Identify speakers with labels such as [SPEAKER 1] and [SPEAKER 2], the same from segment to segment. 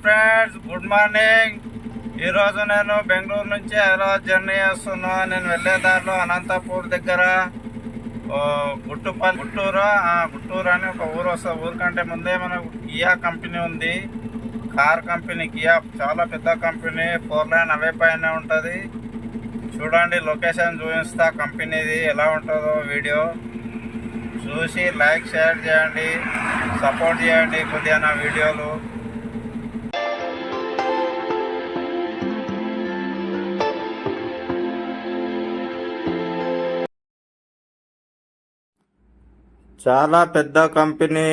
[SPEAKER 1] Friends good morning. ఈరోజు నేను బెంగళూరు నుంచి హైదరాబాద్ జర్నీ చేస్తున్నా. నేను వెళ్ళే దారిలో అనంతపూర్ దగ్గర ఓ, గుట్టుపల్లి గుట్టూరు. ఆ, గుట్టూరు అని ఒక ఊరు వస్తుంది. ఊరు కంటే ముందే మనకు కియా కంపెనీ ఉంది. కార్ కంపెనీ కియా చాలా పెద్ద కంపెనీ. ఫోర్ లైన్ అవే పైన ఉంటుంది. చూడండి లొకేషన్ చూపిస్తా. కంపెనీది ఎలా ఉంటుందో వీడియో. చూసి లైక్ షేర్ చేయండి. సపోర్ట్ చేయండి. కొద్దిగా నా వీడియోలు. చాలా పెద్ద కంపెనీ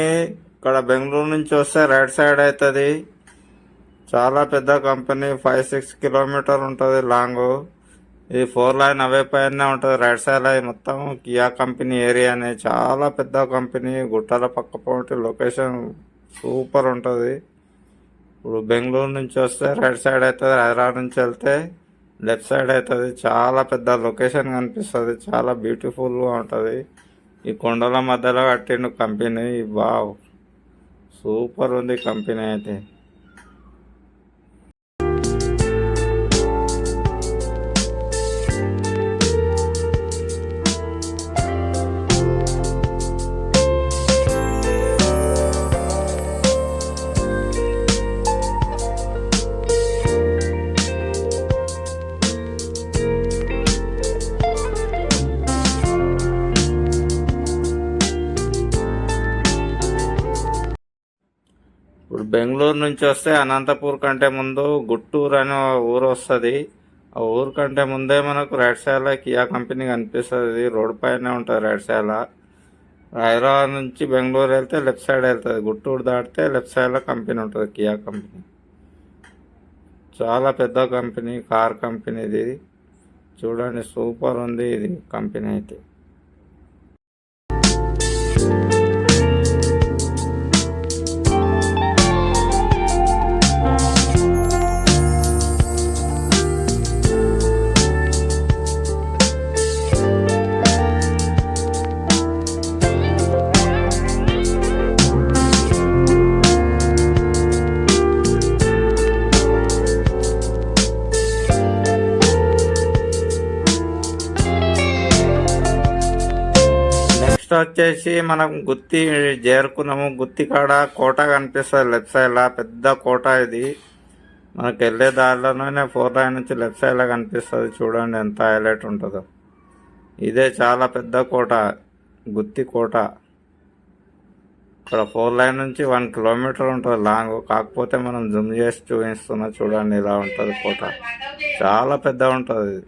[SPEAKER 1] ఇక్కడ బెంగళూరు నుంచి వస్తే రైట్ సైడ్ అవుతుంది చాలా పెద్ద కంపెనీ ఫైవ్ సిక్స్ కిలోమీటర్ ఉంటుంది లాంగ్. ఇది ఫోర్ లైన్ అవే పైన ఉంటుంది రైట్ సైడ్ లైన్ మొత్తం కియా కంపెనీ ఏరియా అనే. చాలా పెద్ద కంపెనీ గుట్టల పక్క పోటీ లొకేషన్ సూపర్ ఉంటుంది. ఇప్పుడు బెంగళూరు నుంచి వస్తే రైట్ సైడ్ అవుతుంది హైదరాబాద్ నుంచి వెళ్తే లెఫ్ట్ సైడ్ అవుతుంది చాలా పెద్ద లొకేషన్ కనిపిస్తుంది చాలా బ్యూటిఫుల్గా ఉంటుంది. ఈ కొండల మధ్యలో కట్టిండు కంపెనీ. బావ్ సూపర్ ఉంది కంపెనీ అయితే. బెంగళూరు నుంచి వస్తే అనంతపూర్ కంటే ముందు గుట్టూరు అనే ఊరు వస్తుంది. ఆ ఊరు కంటే ముందే మనకు రైట్ కియా కంపెనీ కనిపిస్తుంది. రోడ్ పైనే ఉంటుంది రైట్ సైడ్లో హైదరాబాద్ నుంచి బెంగళూరు వెళ్తే లెఫ్ట్ సైడ్ వెళ్తుంది. గుట్టూరు దాటితే లెఫ్ట్ సైడ్లో కంపెనీ ఉంటుంది కియా కంపెనీ. చాలా పెద్ద కంపెనీ కార్ కంపెనీ ఇది. చూడండి సూపర్ ఉంది ఇది కంపెనీ అయితే. నెక్స్ట్ వచ్చేసి మనం గుత్తి చేరుకున్నాము. గుత్తి కాడ కోట కనిపిస్తుంది లెఫ్ట్ సైడ్ లా. పెద్ద కోట ఇది. మనకు వెళ్ళే దారిలోనే ఫోర్ లైన్ నుంచి లెఫ్ట్ సైడ్ లా కనిపిస్తుంది. చూడండి ఎంత హైలైట్ ఉంటుందో. ఇదే చాలా పెద్ద కోట. గుత్తి కోట. ఇక్కడ ఫోర్ లైన్ నుంచి వన్ కిలోమీటర్ ఉంటుంది లాంగ్. కాకపోతే మనం జూమ్ చేసి చూపిస్తున్నా చూడండి ఇలా ఉంటుంది కోట. చాలా పెద్ద ఉంటుంది. ఇది